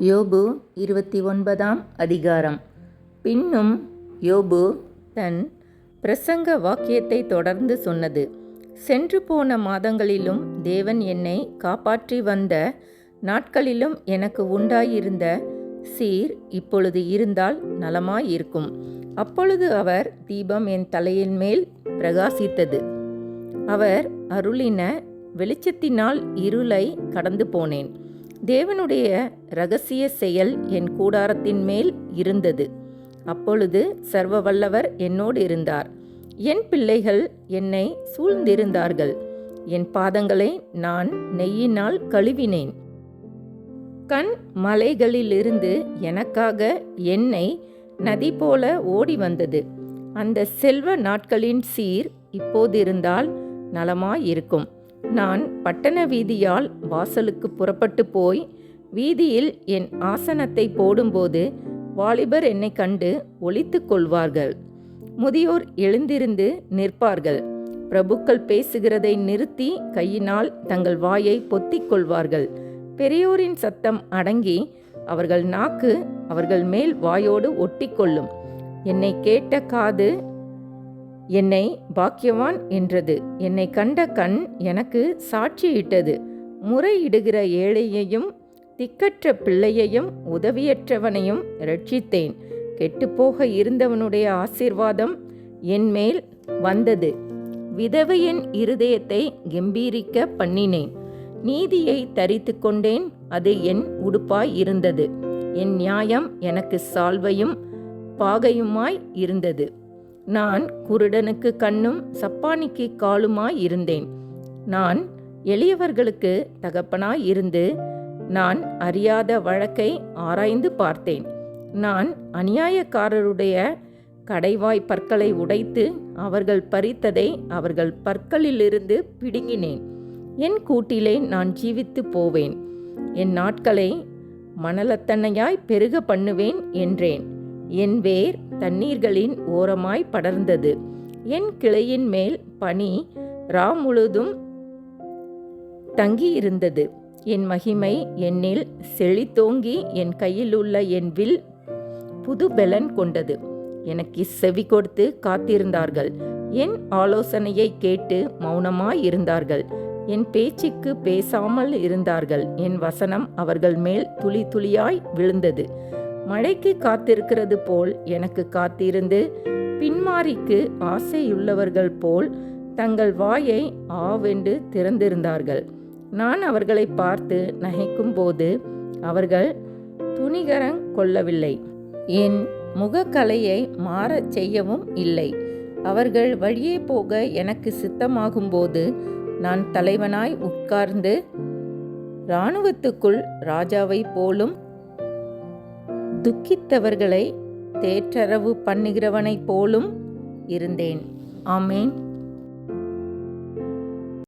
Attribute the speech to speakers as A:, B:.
A: யோபு இருபத்தி ஒன்பதாம் அதிகாரம். பின்னும் யோபு தன் பிரசங்க வாக்கியத்தை தொடர்ந்து சொன்னது. சென்று போன மாதங்களிலும் தேவன் என்னை காப்பாற்றி வந்த நாட்களிலும் எனக்கு உண்டாயிருந்த சீர் இப்பொழுது இருந்தால் நலமாயிருக்கும். அப்பொழுது அவர் தீபம் என் தலையின் மேல் பிரகாசித்தது. அவர் அருளின வெளிச்சத்தினால் இருளை கடந்து போனேன். தேவனுடைய ரகசிய செயல் என் கூடாரத்தின் மேல் இருந்தது. அப்பொழுது சர்வ வல்லவர் என்னோடு இருந்தார். என் பிள்ளைகள் என்னை சூழ்ந்திருந்தார்கள். என் பாதங்களை நான் நெய்யினால் கழுவினேன். கண் மலைகளிலிருந்து எனக்காக என்னை நதி போல ஓடி வந்தது அந்த செல்வ நாட்களின் சீர் இப்போதிருந்தால் நலமாயிருக்கும். நான் பட்டண வீதியால் வாசலுக்கு புறப்பட்டு போய் வீதியில் என் ஆசனத்தை போடும்போது வாலிபர் என்னை கண்டு ஒழித்து கொள்வார்கள். முதியோர் எழுந்திருந்து நிற்பார்கள். பிரபுக்கள் பேசுகிறதை நிறுத்தி கையினால் தங்கள் வாயை பொத்திக் கொள்வார்கள். பெரியோரின் சத்தம் அடங்கி அவர்கள் நாக்கு அவர்கள் மேல் வாயோடு ஒட்டிக்கொள்ளும் என்னை கேட்ட காது என்னை பாக்கியவான் என்றது. என்னை கண்ட கண் எனக்கு சாட்சியிட்டது. முறையிடுகிற ஏழையையும் திக்கற்ற பிள்ளையையும் உதவியற்றவனையும் ரட்சித்தேன் கெட்டுப்போக இருந்தவனுடைய ஆசீர்வாதம் என்மேல் வந்தது. விதவையின் இருதயத்தை கம்பீரிக்க பண்ணினேன். நீதியை தரித்து கொண்டேன். அது என் உடுப்பாய் இருந்தது. என் நியாயம் எனக்கு சால்வையும் பாகையுமாய் இருந்தது. நான் குருடனுக்கு கண்ணும் சப்பானிக்கு காலுமாய் இருந்தேன். நான் எளியவர்களுக்கு தகப்பனாய் இருந்து நான் அறியாத வழக்கை ஆராய்ந்து பார்த்தேன். நான் அநியாயக்காரருடைய கடைவாய் பற்களை உடைத்து அவர்கள் பறித்ததை அவர்கள் பற்களிலிருந்து பிடுங்கினேன். என் கூட்டிலே நான் ஜீவித்து போவேன். என் நாட்களை மணலத்தன்னையாய் பெருக பண்ணுவேன் என்றேன். என் வேர் தண்ணீர்களின் ஓரமாய் படர்ந்தது. என் கிளையின் மேல் பனி ரா முழுதும் தங்கியிருந்தது. என் மகிமை என்னில் செழித்தோங்கி என் கையில் உள்ள என் வில் புது பெலன் கொண்டது. எனக்கு செவி கொடுத்து காத்திருந்தார்கள். என் ஆலோசனையை கேட்டு மௌனமாய் இருந்தார்கள் என் பேச்சுக்கு பேசாமல் இருந்தார்கள். என் வசனம் அவர்கள் மேல் துளி துளியாய் விழுந்தது. மழைக்கு காத்திருக்கிறது போல் எனக்கு காத்திருந்து பின்மாரிக்கு ஆசையுள்ளவர்கள் போல் தங்கள் வாயை ஆவென்று திறந்திருந்தார்கள். நான் அவர்களை பார்த்து நகைக்கும் போது அவர்கள் துணிகரங் கொள்ளவில்லை. என் முகக்கலையை மாறச் செய்யவும் இல்லை. அவர்கள் வழியே போக எனக்கு சித்தமாகும்போது நான் தலைவனாய் உட்கார்ந்து இராணுவத்துக்குள் ராஜாவைப் போலும் துக்கித்தவர்களை தேற்றரவு பண்ணுகிறவனைப் போலும் இருந்தேன். ஆமேன்.